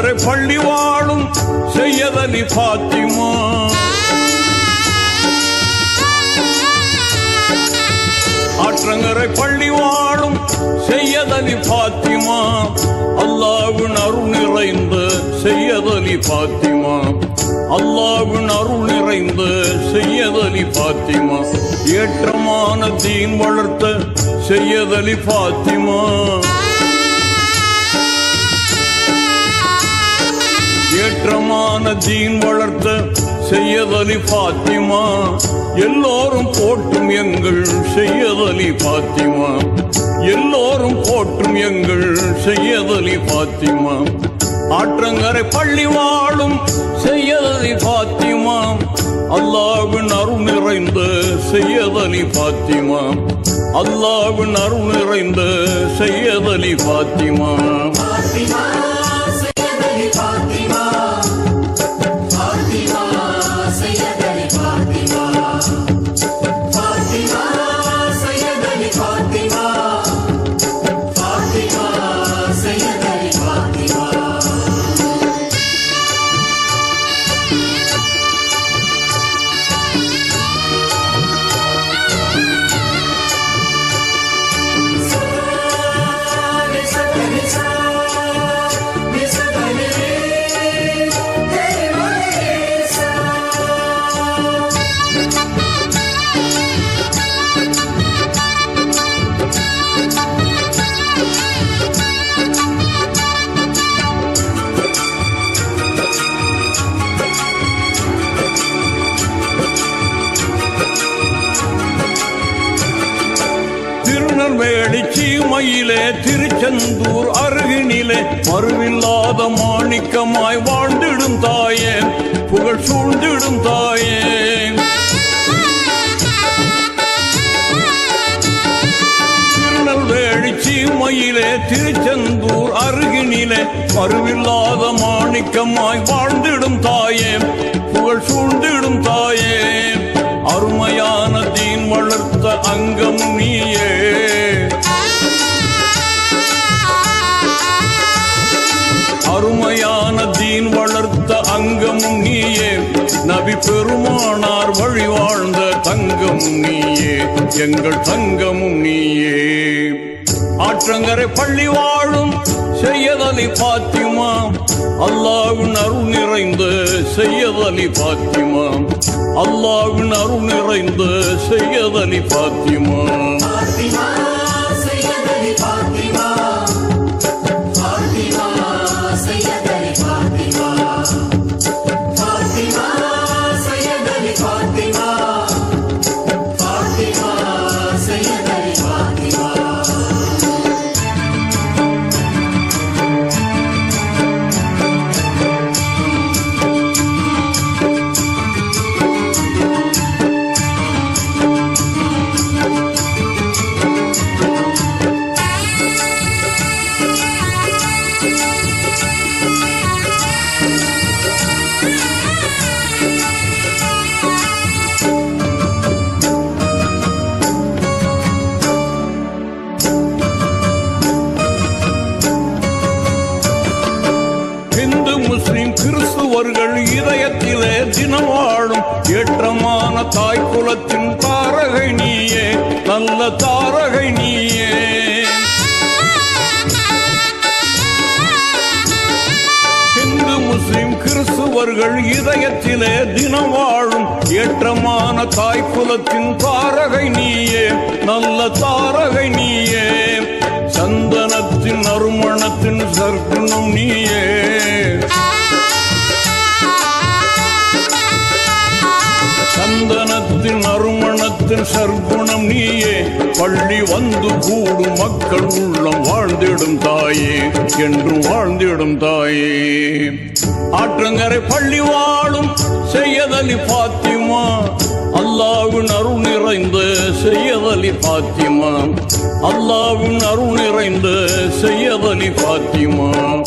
ஆற்றங்கரை பள்ளி வாழும் செய்யதலி பாத்திமா. ஆற்றங்கரை பள்ளி வாழும் செய்யதலி பாத்திமா. அல்லாவின் அருள் நிறைந்த செய்யதலி பாத்திமா. அல்லாவின் அருள் நிறைந்த செய்யதலி பாத்திமா. ஏற்றமான தீன் வளர்த்த செய்யதலி பாத்திமா. ஏற்றமான தீன் வளர்த்த செய்யதலி பாத்திமா. எல்லோரும் போற்றும் எங்கள் செய்யதலி பாத்திமா. எல்லோரும் போற்றும் எங்கள் செய்யதலி பாத்திமா. ஆற்றங்கரை பள்ளி வாழும் செய்யதலி பாத்திமா. அல்லாவின் அருள் நிறைந்த செய்யதலி பாத்திமா. அல்லாவின் அருள் நிறைந்த செய்யதலி பாத்திமா. திருநெல்வேலி மயிலே திருச்செந்தூர் அருகினிலே. மறுவில்லாத மாணிக்கமாய் வாழ்ந்திடும் தாயே புகழ் சூழ்ந்திடும் தாயே. திருநெல்வேலி சீமையிலே திருச்செந்தூர் அருகினிலே. மறுவில்லாத மாணிக்கமாய் வாழ்ந்திடும் தாயே புகழ் சூழ்ந்திடும் தாயே. அருமையான தீன் வளர்த்த அங்கம் நீயே. வளர்த்த நீயே. நபி பெருமானார் வழி வாழ்ந்த தங்கம் நீயே. எங்கள் தங்கமும் நீயே. ஆற்றங்கரை பள்ளி வாழும் செய்யதலி பாத்திமா. அல்லாவின் அருள் நிறைந்த செய்யதலி பாத்திமா. அல்லாவின் அருள் நிறைந்த செய்யதலி பாத்திமா. கிறிஸ்துவர்கள் இதயத்திலே தினம் வாழும். ஏற்றமான தாய் குலத்தின் தாரகை நீயே நல்ல தாரகை நீயே. இந்து முஸ்லிம் கிறிஸ்துவர்கள் இதயத்திலே தினம் வாழும். ஏற்றமான தாய் குலத்தின் தாரகை நீயே நல்ல தாரகை நீயே. சந்தனத்தின் அருமணத்தின் சர்க்குணம் நீ சர்க்குணம் நீயே. பள்ளி வந்து கூடும் மக்கள் உள்ளம் வாழ்ந்திடும் தாயே. என்றும் வாழ்ந்திடும் தாயே. ஆற்றங்கரை பள்ளி வாழும் செய்யதலி பாத்திமா. அல்லாவின் அருள் நிறைந்த செய்யதலி பாத்திமா. அல்லாவின் அருள் நிறைந்த செய்யதலி பாத்திமா.